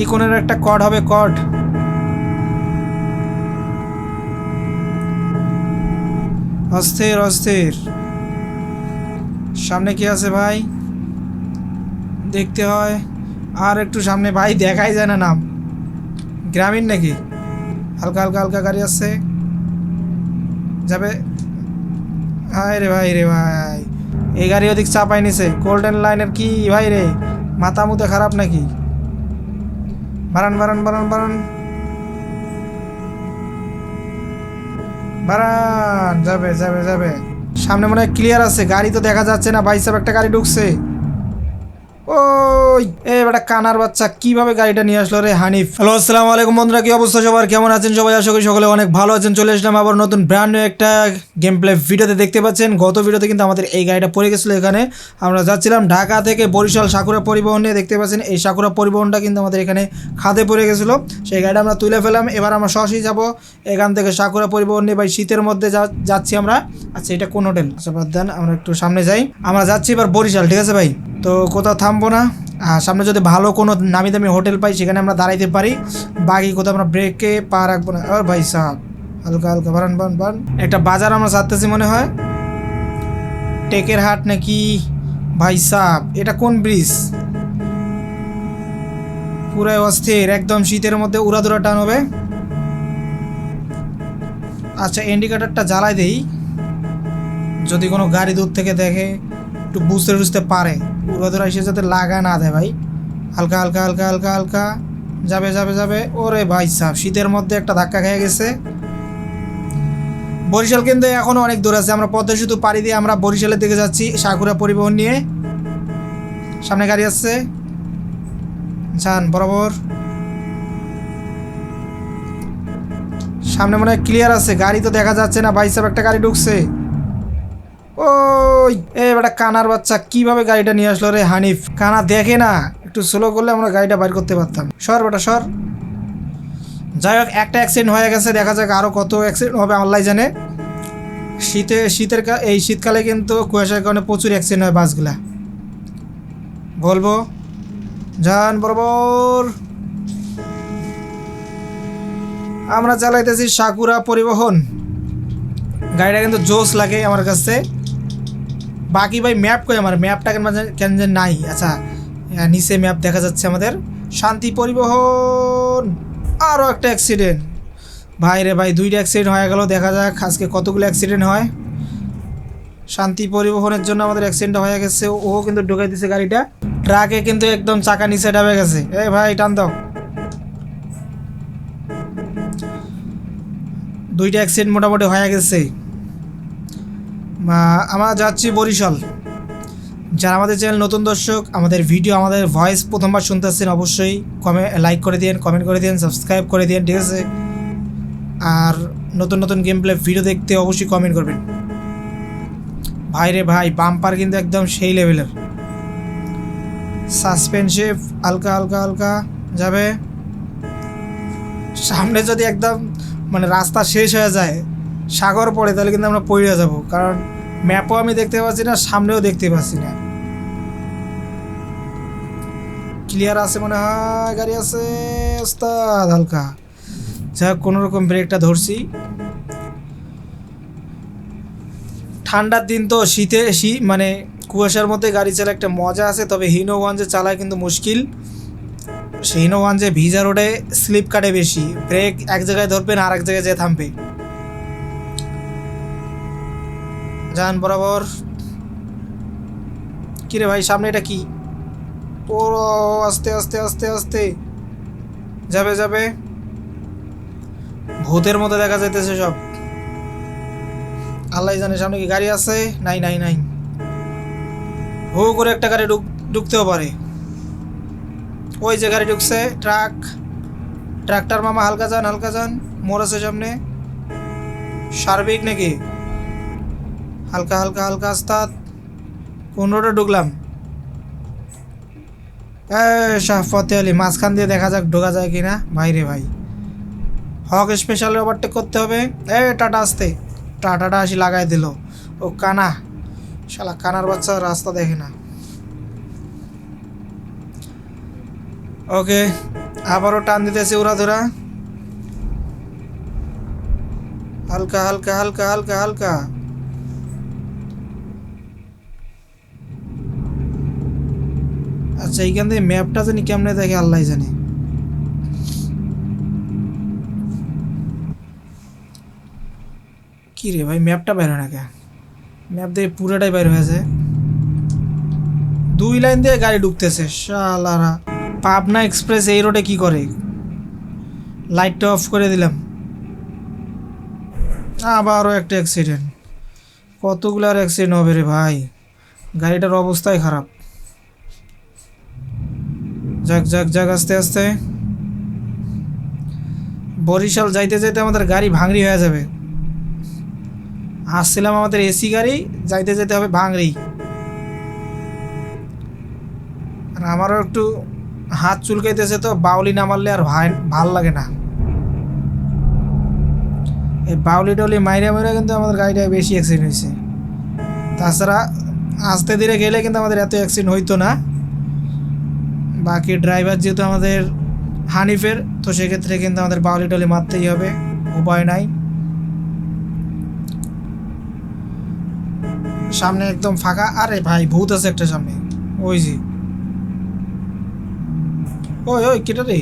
ইকোনের একটা কড হবে কড অস্থির অস্থির। সামনে কি আছে ভাই? দেখতে হয়। আর একটু সামনে, ভাই, দেখাই যায় না নাম। গ্রামীণ নাকি? হালকা হালকা হালকা গাড়ি আসছে। যাবে। হায় রে, ভাই রে, ভাই। এই গাড়ি ওদিক চাপাই নিছে। গোল্ডেন লাইনের কি? ভাই রে মাথা মুতে খারাপ নাকি? বারান বারান বারান বারান। বারান, যাবে যাবে যাবে। সামনে মনে হয় ক্লিয়ার আছে, গাড়ি তো দেখা যাচ্ছে না, ভাই সাহেব একটা গাড়ি ঢুকছে। ওই, এ বেটা কানার বাচ্চা, কীভাবে গাড়িটা নিয়ে আসলো রে হানিফ? হ্যালো, আসসালামু আলাইকুম বন্ধুরা, কি অবস্থা সবার? কেমন আছেন সবাই? আশা করি সকলে অনেক ভালো আছেন। চলে আসলাম আবার নতুন ব্র্যান্ড একটা গেম প্লে ভিডিওতে দেখতে পাচ্ছেন, গত ভিডিওতে কিন্তু আমাদের এই গাড়িটা পড়ে গেছিল এখানে। আমরা যাচ্ছিলাম ঢাকা থেকে বরিশাল সাকুরা পরিবহন নিয়ে। দেখতে পাচ্ছেন, এই সাকুরা পরিবহনটা কিন্তু আমাদের এখানে খাদে পড়ে গেছিল। সেই গাড়িটা আমরা তুলে ফেলাম এবার আমরা সরাসরি যাব এখান থেকে সাকুরা পরিবহন নিয়ে। ভাই, শীতের মধ্যে যাচ্ছি আমরা। আচ্ছা এটা কোন হোটেল আচ্ছা দেন, আমরা একটু সামনে যাই। আমরা যাচ্ছি এবার বরিশাল, ঠিক আছে ভাই? তো কোথাও থামবো না। সামনে যদি ভালো কোনো নামি দামি হোটেল পাই, সেখানে আমরা দাঁড়াইতে পারি। বাকি কোথাও আমরা ব্রেকে পা রাখব না। আর ভাই সাহাব, হালকা হালকা বারান বান বান একটা বাজার আমরা চাচ্তেছি মনে হয়। টেকের হাট নাকি? ভাই সাহাব, এটা কোন ব্রিজ পুরাই অস্থির, একদম শীতের মধ্যে উড়াদুরা টান হবে। আচ্ছা ইন্ডিকেটারটা জ্বালাই দেই। যদি কোনো গাড়ি দূর থেকে দেখে, একটু বুঝতে বুঝতে পারে। উড়াদুরা এসে যাতে লাগা না দেয় ভাই। হালকা হালকা হালকা হালকা হালকা। যাবে যাবে যাবে। ওরে ভাই সাহ শীতের মধ্যে একটা ধাক্কা খেয়ে গেছে। বরিশাল কিন্তু এখনও অনেক দূর আছে। আমরা পদ্মা সেতু পাড়ি দিয়ে আমরা বরিশালের দিকে যাচ্ছি সাকুরা পরিবহন নিয়ে। সামনে গাড়ি আসছে। যান, বরাবর। সামনে মনে হয় ক্লিয়ার আছে। গাড়ি তো দেখা যাচ্ছে না। ভাই সাহেব, একটা গাড়ি ঢুকছে। ওই, এ বেটা কানার বাচ্চা, কীভাবে গাড়িটা নিয়ে আসলো রে হানিফ? কানা দেখে না, একটু স্লো করলে আমরা গাড়িটা বাইর করতে পারতাম। সর বেটা, সর। যাই হোক, একটা অ্যাক্সিডেন্ট হয়ে গেছে, দেখা যাক আরও কত অ্যাক্সিডেন্ট হবে আল্লাহ জানে। শীতে, শীতের এই শীতকালে কিন্তু কুয়াশার কারণে প্রচুর অ্যাক্সিডেন্ট হয় বাসগুলা। বলব? যান বরাবর। আমরা চালাইতেছি সাকুরা পরিবহন। গাড়িটা কিন্তু জোস লাগে আমার কাছে। বাকি ভাই ম্যাপ কই আমার? ম্যাপটা কেন মাঝে- কেন যে নাই। আচ্ছা নিচে ম্যাপ দেখা যাচ্ছে আমাদের। শান্তি পরিবহন। আরও একটা অ্যাক্সিডেন্ট ভাই রে ভাই, দুইটা অ্যাক্সিডেন্ট হয়ে গেল। দেখা যাক আজকে কতগুলো অ্যাক্সিডেন্ট হয়। শান্তি পরিবহনের জন্য আমাদের অ্যাক্সিডেন্ট হয়ে গেছে। ও কিন্তু ঢুকাই দিছে গাড়িটা। ট্রাকে কিন্তু একদম চাকা নিচে ডাবে গেছে। এ ভাই, টান দাও। দুইটা অ্যাক্সিডেন্ট মোটামুটি হয়ে গেছে। আমরা যাচ্ছি বরিশাল। যারা আমাদের চ্যানেল নতুন দর্শক, আমাদের ভিডিও, আমাদের ভয়েস প্রথমবার শুনতেছেন অবশ্যই কমে লাইক করে দিন কমেন্ট করে দিন সাবস্ক্রাইব করে দিন ঠিক আছে? আর নতুন নতুন গেম প্লে ভিডিও দেখতে অবশ্যই কমেন্ট করবেন। ভাই রে ভাই বাম্পার কিন্তু একদম সেই লেভেলের সাসপেন্সিভ হালকা হালকা হালকা, যাবে? সামনে যদি একদম মানে রাস্তা শেষ হয়ে যায়, সাগর পড়ে, তাহলে কিন্তু আমরা পড়ে যাব। কারণ ম্যাপও আমি দেখতে পাচ্ছি না, সামনেও দেখতে পাচ্ছি না। ক্লিয়ার আছে মনে হয়? গাড়ি আছে? হালকা। যাই হোক কোনো রকম ব্রেকটা ধরছি। ঠান্ডার দিন তো শীতে শীত মানে কুয়াশার মধ্যে গাড়ি চালা একটা মজা আছে, তবে হিনোগঞ্জে চালায় কিন্তু মুশকিল। সেই হিনোগঞ্জে ভিজা রোডে স্লিপ কাটে বেশি। ব্রেক এক জায়গায় ধরবেন আর এক জায়গায় যেয়ে থামবে। যান বরাবর। কিরে ভাই, সামনে এটা কি? ও আস্তে আস্তে আস্তে আস্তে। যাবে যাবে। ভূতের মতো দেখা যাইতেছে সব। আল্লাহ জানে সামনে কি গাড়ি আছে? নাই নাই নাই। হু করে একটা গাড়ি ঢুক ঢুকতেও পারে। ওই যে গাড়ি ঢুকছে, ট্রাক। ট্রাক্টর মামা হালকা যান হালকা যান। মোর আছে সামনে। সার্বিক নাকি? হালকা হালকা হালকা আস্তাদ কোন রোডে ঢুকলাম শাহ ফতে আলী, মাঝখান দিয়ে দেখা যাক ঢোকা যায় কিনা। ভাই রে ভাই। হক স্পেশাল ওভারটেক করতে হবে। এ টাটা আসতে। টাটাটা আসি লাগাই দিল। ও কানা। শালা কানার বাচ্চা রাস্তা দেখে না। ওকে, আবারও টান দিতেছে ওরা ধরা হালকা হালকা হালকা হালকা হালকা। আচ্ছা এইখান থেকে ম্যাপটা জানি কেমনে দেখে আল্লাহ জানে। কি রে ভাই ম্যাপটা বাইর না কে ম্যাপ দিয়ে পুরোটাই বাইর হয়েছে দুই লাইন দিয়ে গাড়ি ঢুকতেছে, শালারা। পাবনা এক্সপ্রেস এই রোডে কি করে? লাইটটা অফ করে দিলাম। আবারও একটা অ্যাক্সিডেন্ট কতগুলো আর অ্যাক্সিডেন্ট হবে রে ভাই? গাড়িটার অবস্থাই খারাপ। যাক যাক যাক, আস্তে আস্তে। বরিশাল যাইতে যাইতে আমাদের গাড়ি ভাঙড়ি হয়ে যাবে। আসছিলাম আমাদের এসি গাড়ি, যাইতে যেতে হবে ভাঙড়ি। আর আমারও একটু হাত চুলকাইতেছে তো, বাউলি না মারলে আর ভালো লাগে না। এই বাউলি টাউলি মাইরে মাইরে কিন্তু আমাদের গাড়িটা বেশি অ্যাক্সিডেন্ট হয়েছে তাছাড়া আসতে ধীরে গেলে কিন্তু আমাদের এত অ্যাক্সিডেন্ট হইতো না। বাকি ড্রাইভার যেহেতু আমাদের হানিফের, তো সেক্ষেত্রে কিন্তু আমাদের বাউলি টলি মারতেই হবে, উপায় নাই। সামনে একদম ফাঁকা, আরে ভাই ভূত আছে একটা সামনে, ওই যে। ওই ওই, কেটে রে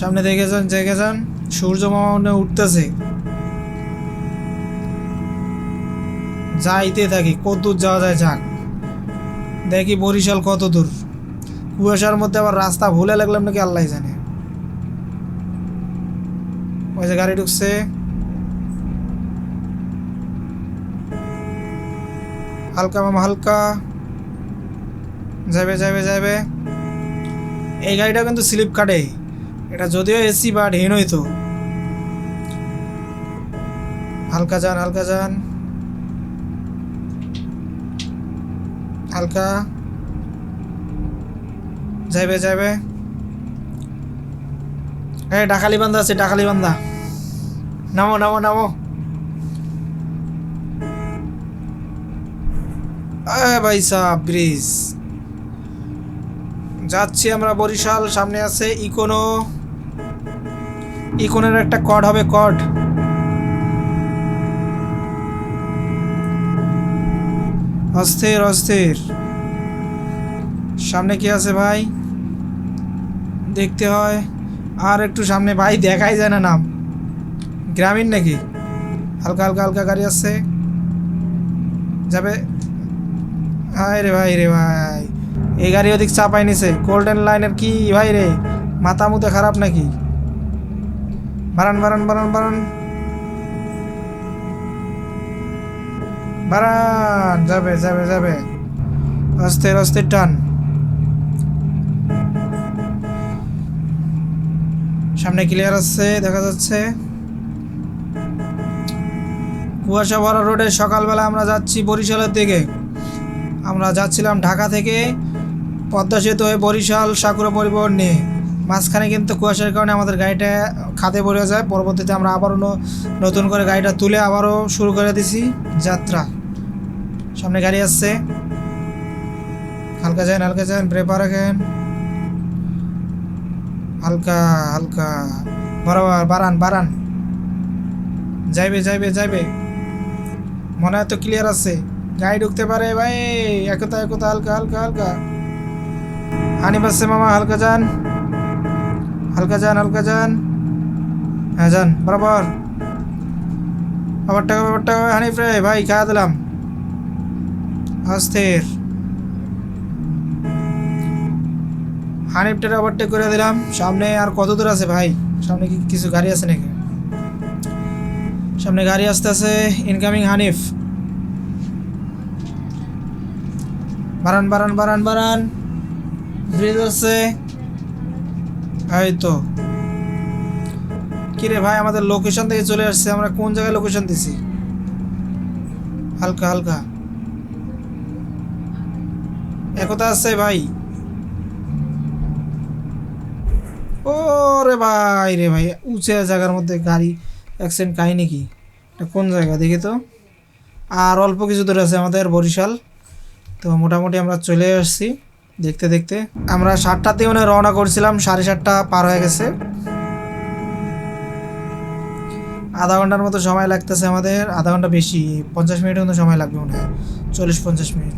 সামনে দেখে যান দেখে যান, সূর্য মামা উঠতেছে। যাইতে থাকি কত দূর যাওয়া যায় যাক দেখি বরিশাল কত দূর। কুয়াশার মধ্যে আবার রাস্তা ভুলে লাগলাম নাকি আল্লাহ জানে। ওই যে গাড়ি ঢুকছে। হালকা মামা, হালকা। যাবে যাবে যাবে এই গাড়িটা কিন্তু স্লিপ কাটে এটা যদিও এসি বা ঢেন হইতো। হালকা যান হালকা যান। হালকা। যাইবে যাইবে। হ্যাঁ ডাকালি বান্ধা আছে, ডাকালি বান্ধা নামো নামো নামো। ভাই সাহ ব্রিজ যাচ্ছি আমরা, বরিশাল। সামনে আছে ইকোনো। ইকোনের একটা কড হবে কড অস্থির অস্থির। সামনে কি আছে ভাই? দেখতে হয়। আর একটু সামনে ভাই দেখাই যায় না নাম। গ্রামীণ নাকি? হালকা হালকা হালকা গাড়ি আছে যাবে। হায় রে ভাই রে ভাই। এই গাড়ি ওদিক চাপাই নিছে। গোল্ডেন লাইনের কি? ভাই রে, মাথা মুতে খারাপ নাকি? বারান বারান বারান বারান বারান, যাবে যাবে যাবে। অস্থির অস্থির টান। সামনে ক্লিয়ার আছে, দেখা যাচ্ছে। কুয়াশা ভরা রোডে সকালবেলা আমরা যাচ্ছি বরিশালের দিকে। আমরা যাচ্ছিলাম ঢাকা থেকে পদ্মা সেতু হয়ে বরিশাল সাকুরা পরিবহন নিয়ে। মাঝখানে কিন্তু কুয়াশার কারণে আমাদের গাড়িটা খাতে পড়ে যায়। পরবর্তীতে আমরা আবারও নতুন করে গাড়িটা তুলে আবারও শুরু করে দিছি যাত্রা। সামনে গাড়ি আসছে। হালকা যান হালকা যান ব্রেপার রাখেন হালকা হালকা, বরাবর বাড়ান বাড়ান। যাইবে যাইবে যাইবে। মনে হয় তো ক্লিয়ার আছে। গাড়ি ঢুকতে পারে, ভাই, একতা একতা, হালকা হালকা হালকা। হানি বাসছে মামা, হালকা যান। হালকা যান হালকা যান। হ্যাঁ যান, বরাবর। আবারটা আবারটা হানি ফ্রে ভাই, খাওয়া দিলাম। অস্থির হানিফটার ওভারটেক করে দিলাম। সামনে আর কত দূর আছে ভাই? সামনে কি কিছু গাড়ি আছে নাকি? সামনে গাড়ি আসতে আছে ইনকামিং হানিফ। বারান বারান বারান বারান ব্রিজ আছে। এই তো কিরে ভাই, আমাদের লোকেশন থেকে চলে আসছে। আমরা কোন জায়গায় লোকেশন দিছি? হালকা হালকা। একতা আছে ভাই। ও রে ভাই রে ভাই, উঁচু জায়গার মধ্যে গাড়ি অ্যাক্সিডেন্ট কাহিনি কি? এটা কোন জায়গা দেখি তো? আর অল্প কিছু দূরে আছে আমাদের বরিশাল। তো মোটামুটি আমরা চলে আসছি দেখতে দেখতে। আমরা সাতটাতে মানে রওনা করছিলাম, সাড়ে সাতটা পার হয়ে গেছে। আধা ঘণ্টার মতো সময় লাগতেছে আমাদের, আধা ঘণ্টা বেশি, পঞ্চাশ মিনিটের মতো সময় লাগবে মনে হয়, চল্লিশ পঞ্চাশ মিনিট।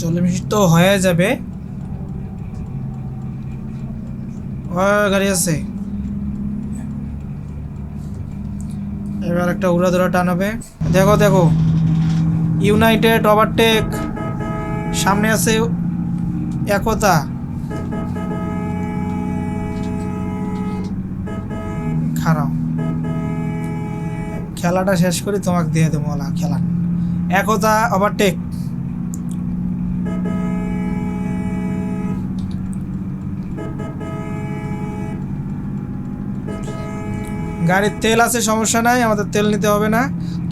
চল্লিশ হয়ে যাবে। গাড়ি আছে। এবার একটা উড়াধুরা টান হবে দেখো দেখো। ইউনাইটেড ওভারটেক সামনে আছে একতা। খারাপ। খেলাটা শেষ করি, তোমাকে দিয়ে দেবো খেলা। একতা ওভারটেক গাড়ির তেল আছে সমস্যা নাই আমাদের তেল নিতে হবে না।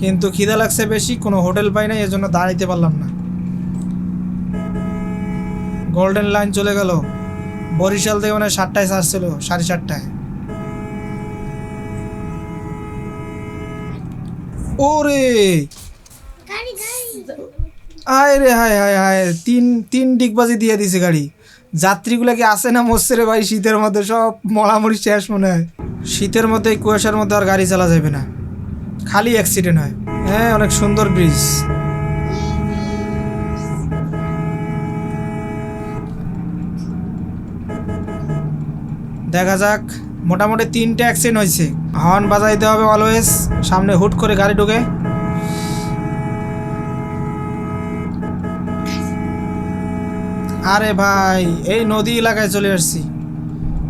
কিন্তু খিদা লাগছে বেশি কোনো হোটেল পাই নাই এজন্য দাঁড়াইতে পারলাম না। গোল্ডেন লাইন চলে গেল। বরিশাল থেকে মানে সাতটায় ছিল সাড়ে সাতটায়। ওরে! আয় রে হায় হায় হায় তিন তিন ডিগবাজি দিয়ে দিছে গাড়ি। যাত্রীগুলো কি আসে না মরছে রে ভাই? শীতের মধ্যে সব মরামরি শেষ মনে হয়। শীতের মধ্যে কুয়াশার মধ্যে আর গাড়ি চালা যাবে না। খালি অ্যাক্সিডেন্ট হয়। হ্যাঁ অনেক সুন্দর ব্রিজ দেখা যাক, মোটামুটি তিনটে অ্যাক্সিডেন্ট হয়েছে। হর্ন বাজাইতে হবে অলওয়েজ সামনে হুট করে গাড়ি ঢুকে। আরে ভাই, এই নদী এলাকায় চলে আসছি।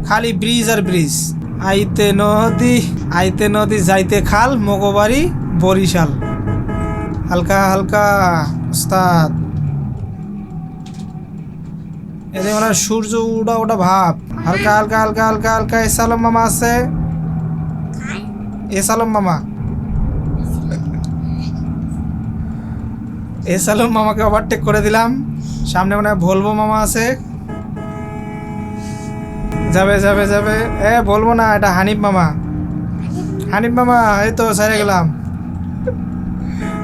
খালি ব্রিজ আর ব্রিজ। আইতে নদী আইতে নদী, যাইতে খাল, মগবাড়ি, বরিশাল। হালকা হালকা উস্তাদ এদের মানে সূর্য উড়া ওটা ভাব। হালকা হালকা হালকা হালকা হালকা এসালম মামা আছে? এসালম মামা। এসালম মামাকে ওভারটেক করে দিলাম। সামনে মনে হয় ভলভো মামা আছে। যাবে যাবে যাবে। এ বলব না, এটা হানিফ মামা। হানিফ মামা, এই তো সারে গেলাম।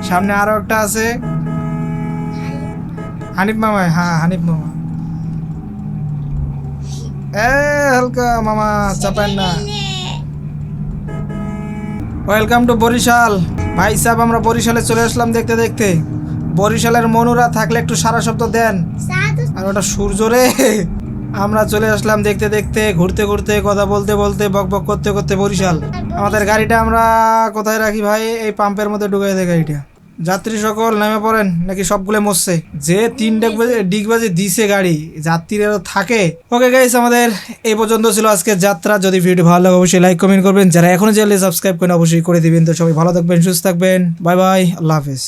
সামনে আরও একটা আছে। হানিফ মামা হ্যাঁ হানিফ মামা। এ, হালকা মামা, চাপেন না। Welcome to Barishal. ভাই সাহেব, আমরা বরিশালে চলে আসলাম দেখতে দেখতে। বরিশালের মনুরা থাকলে একটু সারা শব্দ দেন। আর ওটা সূর্য রে। আমরা চলে আসলাম দেখতে দেখতে ঘুরতে ঘুরতে কথা বলতে বলতে বক বক করতে করতে বরিশাল। আমাদের গাড়িটা আমরা কোথায় রাখি ভাই? এই পাম্পের মধ্যে ঢুকাই দেয় গাড়িটা। যাত্রী সকল নেমে পড়েন নাকি সবগুলো মরছে? যে তিন বাজে ডিগ বাজে দিছে গাড়ি যাত্রীরা থাকে। ওকে গাইস আমাদের এই পর্যন্ত ছিল আজকে যাত্রা। যদি ভিডিও ভালো লাগে অবশ্যই লাইক কমেন্ট করবেন। যারা এখনও চ্যানেলে সাবস্ক্রাইব করেন অবশ্যই করে দিবেন। তো সবাই ভালো থাকবেন সুস্থ থাকবেন। বাই বাই আল্লাহ হাফেজ।